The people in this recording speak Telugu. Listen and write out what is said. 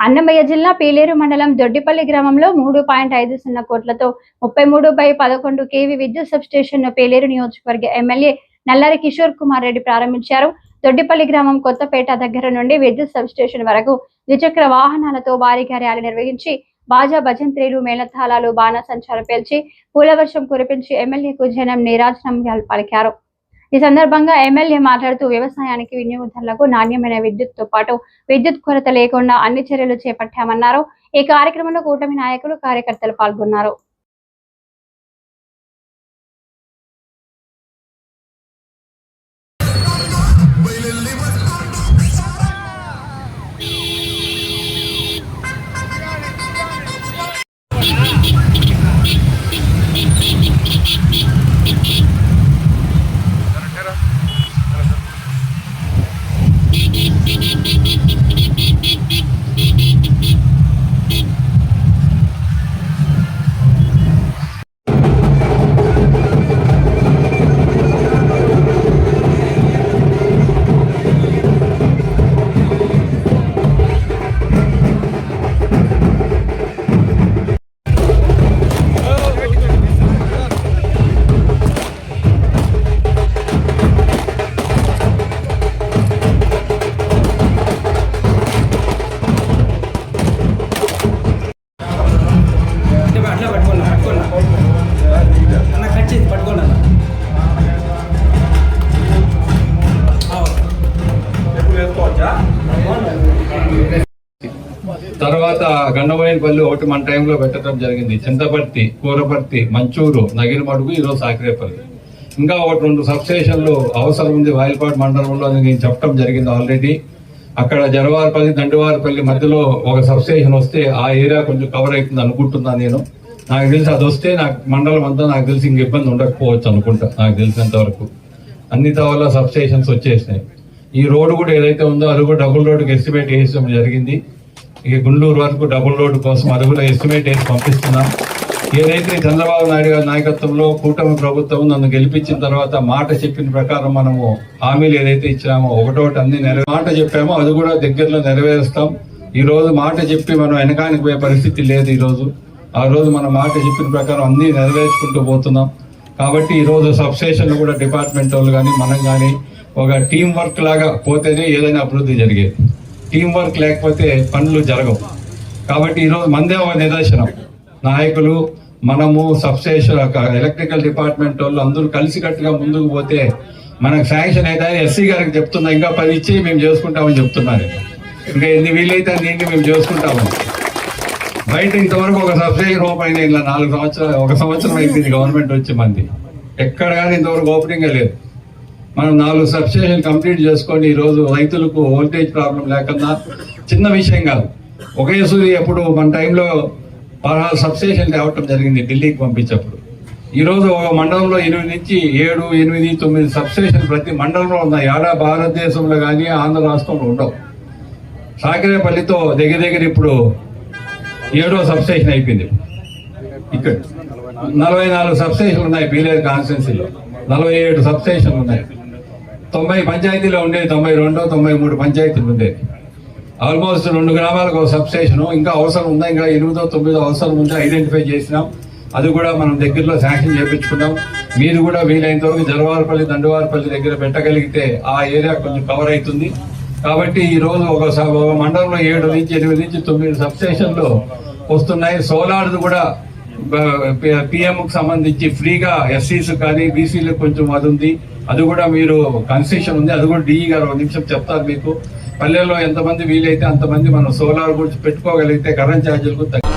అన్నమయ్య జిల్లా పీలేరు మండలం దొడ్డిపల్లి గ్రామంలో మూడు పాయింట్ ఐదు సున్నా కోట్లతో ముప్పై మూడు బై పదకొండు కేవీ విద్యుత్ సబ్స్టేషన్ను పీలేరు నియోజకవర్గ ఎమ్మెల్యే నల్లారి కిషోర్ కుమార్ రెడ్డి ప్రారంభించారు. దొడ్డిపల్లి గ్రామం కొత్తపేట దగ్గర నుండి విద్యుత్ సబ్ స్టేషన్ వరకు ద్విచక్ర వాహనాలతో భారీగా ర్యాలీ నిర్వహించి బాజా భజంత్రీలు మేళతాళాలు బాణసంచారం పేల్చి పూలవర్షం కురిపించి ఎమ్మెల్యేకు జనం నీరాజనం పలికారు. ఈ సందర్భంగా ఎమ్మెల్యే మాట్లాడుతూ వ్యవసాయానికి వినియోగదారులకు నాణ్యమైన విద్యుత్తో పాటు విద్యుత్ కొరత లేకుండా అన్ని చర్యలు చేపట్టామన్నారు. ఈ కార్యక్రమంలో కూటమి నాయకులు కార్యకర్తలు పాల్గొన్నారు. తర్వాత గండబోయినపల్లి ఒకటి మన టైంలో పెట్టడం జరిగింది. చింతపర్తి కూరపర్తి మంచూరు నగినమడుగు ఈరోజు సాకిరేపల్లి. ఇంకా ఒకటి రెండు సబ్స్టేషన్లు అవసరం ఉంది. వాయిల్పాడు మండలంలో అని నేను చెప్పడం జరిగింది ఆల్రెడీ అక్కడ జరవారపల్లి దండివారపల్లి మధ్యలో ఒక సబ్స్టేషన్ వస్తే ఆ ఏరియా కొంచెం కవర్ అవుతుంది అనుకుంటున్నాను నేను. నాకు తెలిసి అది వస్తే నాకు మండలం అంతా నాకు తెలిసి ఇంక ఇబ్బంది ఉండకపోవచ్చు అనుకుంటా. నాకు తెలిసినంత వరకు. అన్ని తవల సబ్స్టేషన్స్ వచ్చేసినాయి. ఈ రోడ్డు కూడా ఏదైతే ఉందో అది కూడా డబుల్ రోడ్డుకి ఎస్టిమేట్ వేసడం జరిగింది. ఇక గుండూరు వరకు డబుల్ రోడ్డు కోసం అది కూడా ఎస్టిమేట్ వేసి పంపిస్తున్నాం. ఏదైతే చంద్రబాబు నాయుడు గారి నాయకత్వంలో కూటమి ప్రభుత్వం నన్ను గెలిపించిన తర్వాత మాట చెప్పిన ప్రకారం మనము హామీలు ఏదైతే ఇచ్చినామో ఒకటోటి అన్ని నెరవే మాట చెప్పామో అది కూడా దగ్గరలో నెరవేరుస్తాం. ఈ రోజు మాట చెప్పి మనం వెనకానికి పోయే పరిస్థితి లేదు ఈరోజు ఆ రోజు మన మాట చెప్పిన ప్రకారం అన్ని నెరవేర్చుకుంటూ పోతున్నాం. కాబట్టి ఈరోజు సబ్స్టేషన్లు కూడా డిపార్ట్మెంట్ వాళ్ళు కానీ మనం కానీ ఒక టీం వర్క్ లాగా పోతేనే ఏదైనా అభివృద్ధి జరిగేది. టీం వర్క్ లేకపోతే పనులు జరగవు. కాబట్టి ఈరోజు మందే ఒక నిదర్శనం. నాయకులు మనము సబ్స్టేషన్ ఎలక్ట్రికల్ డిపార్ట్మెంట్ వాళ్ళు అందరూ కలిసికట్టుగా ముందుకు పోతే మనకు శాంక్షన్ అయితే ఎస్సీ గారికి చెప్తున్నా ఇంకా పది ఇచ్చి మేము చేసుకుంటామని చెప్తున్నారు. ఇంకా ఎన్ని వీలైతే దీన్ని మేము చేసుకుంటామని బయట ఇంతవరకు ఒక సబ్సిడీ రూపాయి ఇలా నాలుగు సంవత్సరాలు ఒక సంవత్సరం అయింది గవర్నమెంట్ వచ్చి మంది. ఎక్కడ కానీ ఇంతవరకు ఓపెనింగ్ లేదు. మనం నాలుగు సబ్స్టేషన్ కంప్లీట్ చేసుకొని ఈరోజు రైతులకు వోల్టేజ్ ప్రాబ్లం లేకుండా చిన్న విషయం కాదు. ఒకే సూర్య ఎప్పుడు మన టైంలో పదహారు సబ్స్టేషన్ తేవటం జరిగింది ఢిల్లీకి పంపించప్పుడు. ఈరోజు ఒక మండలంలో ఎనిమిది నుంచి ఏడు ఎనిమిది తొమ్మిది సబ్స్టేషన్ ప్రతి మండలంలో ఉన్నాయి. ఆడ భారతదేశంలో కానీ ఆంధ్ర రాష్ట్రంలో ఉండవు. సాకిరేపల్లితో దగ్గర దగ్గర ఇప్పుడు ఏడో సబ్స్టేషన్ అయిపోయింది. ఇక్కడ నలభై నాలుగు సబ్స్టేషన్లు ఉన్నాయి బీలేరు కాన్స్టిట్యున్సీలో. నలభై ఏడు సబ్స్టేషన్లు ఉన్నాయి. తొంభై పంచాయతీలో ఉండేది తొంభై రెండు తొంభై మూడు పంచాయతీలు ఉండేది. ఆల్మోస్ట్ రెండు గ్రామాలకు ఒక సబ్స్టేషన్ ఇంకా అవసరం ఉందా ఇంకా ఎనిమిదో తొమ్మిదో అవసరం ఉందా ఐడెంటిఫై చేసినాం. అది కూడా మనం దగ్గరలో శాంక్షన్ చేయించుకున్నాం మీరు కూడా వీలైనంత వరకు జలవారపల్లి దండవారపల్లి దగ్గర పెట్టగలిగితే ఆ ఏరియా కొంచెం కవర్ అవుతుంది. కాబట్టి ఈ రోజు ఒక ఒక మండలంలో ఏడు నుంచి ఎనిమిది నుంచి తొమ్మిది సబ్స్టేషన్లు వస్తున్నాయి. సోలార్ది కూడా పిఎం కు సంబంధించి ఫ్రీగా ఎస్సీస్ కానీ బీసీలకు కొంచెం అది ఉంది. అది కూడా మీరు కన్సెషన్ ఉంది. అది కూడా డిఈ గారు ఒక నిమిషం చెప్తారు మీకు. పల్లెల్లో ఎంతమంది వీలైతే అంతమంది మనం సోలార్ గురించి పెట్టుకోగలిగితే కరెంట్ ఛార్జీలు కూడా తగ్గి